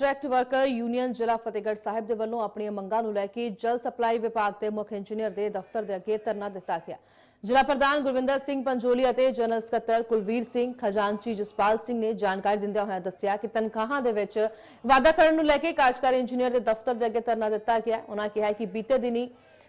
Contract worker union ਜ਼ਿਲ੍ਹਾ ਫਤਿਹਗੜ੍ਹ ਸਾਹਿਬ ਦੇ ਵੱਲੋਂ ਆਪਣੀਆਂ ਮੰਗਾਂ ਨੂੰ ਲੈ ਕੇ ਜਲ ਸਪਲਾਈ ਵਿਭਾਗ ਦੇ ਮੁੱਖ ਇੰਜੀਨੀਅਰ ਦੇ ਦਫ਼ਤਰ ਦੇ ਅੱਗੇ ਧਰਨਾ ਦਿੱਤਾ ਗਿਆ। ਜ਼ਿਲ੍ਹਾ ਪ੍ਰਧਾਨ ਗੁਰਵਿੰਦਰ ਸਿੰਘ ਪੰਜੋਲੀ ਅਤੇ ਜਨਰਲ ਸਕੱਤਰ ਕੁਲਵੀਰ ਸਿੰਘ ਖਜ਼ਾਨਚੀ ਜਸਪਾਲ ਸਿੰਘ ਨੇ ਜਾਣਕਾਰੀ ਦਿੰਦਿਆਂ ਹੋਇਆਂ ਦੱਸਿਆ ਕਿ ਤਨਖਾਹਾਂ ਦੇ ਵਿੱਚ ਵਾਅਦਾ ਕਰਨ ਨੂੰ ਲੈ ਕੇ ਕਾਰਜਕਾਰੀ ਇੰਜੀਨੀਅਰ ਦੇ ਦਫ਼ਤਰ ਦੇ ਅੱਗੇ ਧਰਨਾ ਦਿੱਤਾ ਗਿਆ। ਉਹਨਾਂ ਕਿਹਾ ਕਿ ਬੀਤੇ ਦਿਨੀ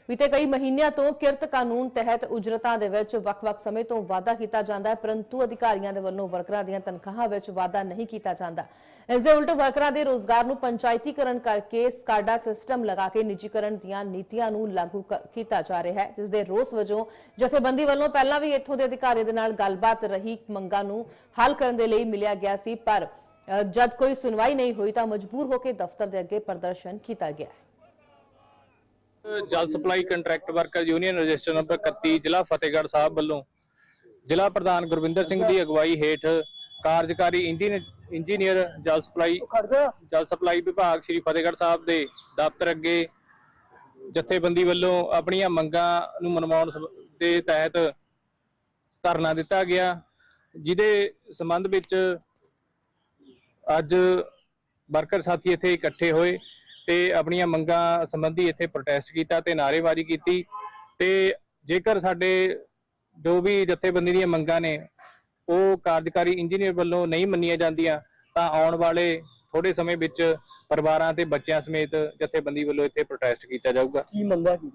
ਬੀਤੇ ਕਈ ਮਹੀਨਿਆਂ ਤੋਂ ਕਿਰਤ ਕਾਨੂੰਨ ਤਹਿਤ ਉਜਰਤਾਂ ਦੇ ਵਿੱਚ ਵੱਖ-ਵੱਖ ਸਮੇਂ ਤੋਂ ਵਾਅਦਾ ਕੀਤਾ ਜਾਂਦਾ ਹੈ, ਪਰੰਤੂ ਅਧਿਕਾਰੀਆਂ ਦੇ ਵੱਲੋਂ ਵਰਕਰਾਂ ਦੀਆਂ ਤਨਖਾਹਾਂ ਵਿੱਚ ਵਾਅਦਾ ਨਹੀਂ ਕੀਤਾ ਜਾਂਦਾ। ਇਸ ਦੇ ਉਲਟ ਵਰਕਰਾਂ ਦੇ ਰੋਜ਼ਗਾਰ ਨੂੰ ਪੰਚਾਇਤੀਕਰਨ ਕਰਕੇ ਸਕਾਡਾ ਸਿਸਟਮ ਲਗਾ ਕੇ ਨਿੱਜੀਕਰਨ ਦੀਆਂ ਨੀਤੀਆਂ ਨੂੰ ਲਾਗੂ ਕੀਤਾ ਜਾ ਰਿਹਾ ਹੈ। ਜਿਸ ਦੇ ਰੋਸ ਵਜੋਂ ਜਥੇਬੰਦੀ ਵੱਲੋਂ ਪਹਿਲਾਂ ਵੀ ਇੱਥੋਂ ਦੇ ਅਧਿਕਾਰੀਆਂ ਦੇ ਨਾਲ ਗੱਲਬਾਤ ਰਹੀ ਮੰਗਾਂ ਨੂੰ ਹੱਲ ਕਰਨ ਦੇ ਲਈ ਮਿਲਿਆ ਗਿਆ ਸੀ, ਪਰ ਜਦ ਕੋਈ ਸੁਣਵਾਈ ਨਹੀਂ ਹੋਈ ਤਾਂ ਮਜਬੂਰ ਹੋ ਕੇ ਦਫ਼ਤਰ ਦੇ ਅੱਗੇ ਪ੍ਰਦਰਸ਼ਨ ਕੀਤਾ ਗਿਆ ਹੈ। ਜਲ supply contract worker union register number 31 ਜ਼ਿਲ੍ਹਾ ਫਤਿਹਗੜ੍ਹ ਸਾਹਿਬ ਵੱਲੋਂ ਜ਼ਿਲ੍ਹਾ ਪ੍ਰਧਾਨ ਗੁਰਵਿੰਦਰ ਸਿੰਘ ਦੀ ਅਗਵਾਈ ਹੇਠ ਕਾਰਜਕਾਰੀ ਇੰਜੀਨੀਅਰ ਜਲ ਸਪਲਾਈ ਜਲ ਸਪਲਾਈ ਵਿਭਾਗ ਸ਼੍ਰੀ ਫਤਿਹਗੜ੍ਹ ਸਾਹਿਬ ਦੇ ਦਫ਼ਤਰ ਅੱਗੇ ਜਥੇਬੰਦੀ ਵੱਲੋਂ ਆਪਣੀਆਂ ਮੰਗਾਂ ਨੂੰ ਮਨਵਾਉਣ ਦੇ ਤਹਿਤ ਧਰਨਾ ਦਿੱਤਾ ਗਿਆ, ਜਿਹਦੇ ਸੰਬੰਧ ਵਿੱਚ ਅੱਜ ਵਰਕਰ ਸਾਥੀ ਇੱਥੇ ਇਕੱਠੇ ਹੋਏ। ਤੇ ਆਪਣੀਆਂ ਮੰਗਾਂ ਸੰਬੰਧੀ ਇੱਥੇ ਪ੍ਰੋਟੈਸਟ ਕੀਤਾ ਤੇ ਨਾਅਰੇਬਾਜ਼ੀ ਕੀਤੀ ਤੇ ਜੇਕਰ ਸਾਡੇ ਜੋ ਵੀ ਜਥੇਬੰਦੀ ਦੀਆਂ ਮੰਗਾਂ ਨੇ ਉਹ ਕਾਰਜਕਾਰੀ ਇੰਜੀਨੀਅਰ ਵੱਲੋਂ ਨਹੀਂ ਮੰਨੀਆਂ ਜਾਂਦੀਆਂ ਤਾਂ ਆਉਣ ਵਾਲੇ ਥੋੜੇ ਸਮੇਂ ਵਿੱਚ ਪਰਿਵਾਰਾਂ ਤੇ ਬੱਚਿਆਂ ਸਮੇਤ ਜਥੇਬੰਦੀ ਵੱਲੋਂ ਇੱਥੇ ਪ੍ਰੋਟੈਸਟ ਕੀਤਾ ਜਾਊਗਾ। ਕੀ ਮੰਗਾ ਕੀ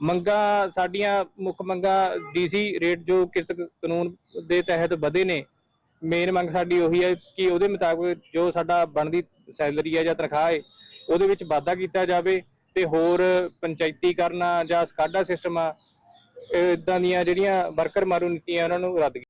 ਮੰਗਾਂ ਸਾਡੀਆਂ ਮੁੱਖ ਮੰਗਾਂ ਡੀਸੀ ਰੇਟ ਜੋ ਕਿਰਤ ਕਾਨੂੰਨ ਦੇ ਤਹਿਤ ਵਧੇ ਨੇ ਮੇਨ ਮੰਗ ਸਾਡੀ ਉਹੀ ਹੈ ਕਿ ਉਹਦੇ ਮੁਤਾਬਕ ਜੋ ਸਾਡਾ ਬਣਦੀ ਸੈਲਰੀ ਹੈ ਜਾਂ ਤਨਖਾਹ ਹੈ ਉਹਦੇ ਵਿੱਚ ਵਾਧਾ ਕੀਤਾ ਜਾਵੇ ਤੇ ਹੋਰ ਪੰਚਾਇਤੀਕਰਨ ਆ ਜਾਂ ਸਕਾਡਾ ਸਿਸਟਮ ਆ ਇਦਾਂ ਦੀਆਂ ਜਿਹੜੀਆਂ ਵਰਕਰ ਮਾਰੂ ਨੀਤੀਆਂ ਉਹਨਾਂ ਨੂੰ ਰੱਦ